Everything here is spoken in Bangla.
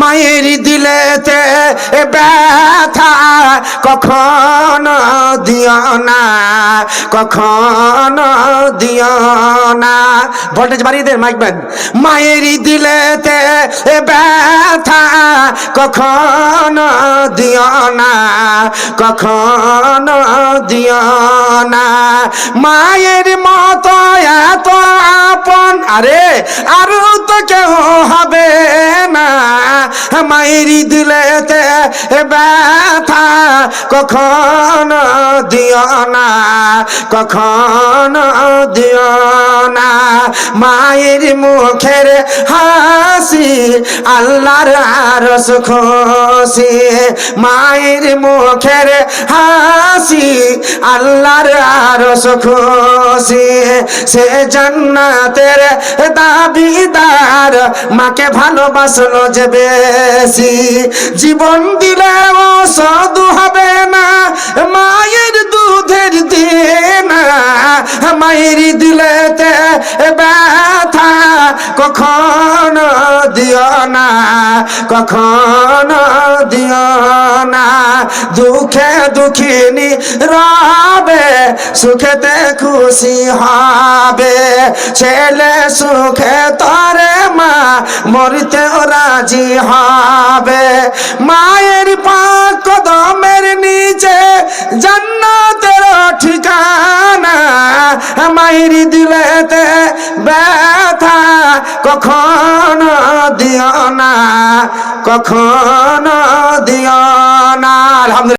মায়ের দিলেতে ব্যথা কখনো দিও না, কখন দিও না। ভোল্টেজ বাড়িয়ে দেন মাইক ব্যান মায়ের দিলেতে ব্যথা কখনো দিও না, কখন দিও না। মায়ের মতো আরে আরও তো কেহ হবে না। মাইরি দিলেতে ব্যথা কখনো দিও না, কখন দিও না। মায়ের মুখের হাসি, আল্লাহর আরস খুশি। মায়ের মুখের হাসি, আল্লাহর আরস খুশি। সে জান্নাতের দাবিদার, মাকে ভালোবাসলো যে বেশি। জীবন দিলেও সদু হবে না, মায়ের দুধের দিনা, মায়ের দিলেতে ব্যথা কখনো দিও না, কখনো দিও না। দুঃখে দুঃখিনী রবে, সুখেতে খুশি হবে। ছেলে সুখে তরে মা, মরিতেও রাজি হবে। মায়ের জান্নাতের ঠিকানা মায়ের দিলেতে ব্যথা কখনো দিও না কখনো দিও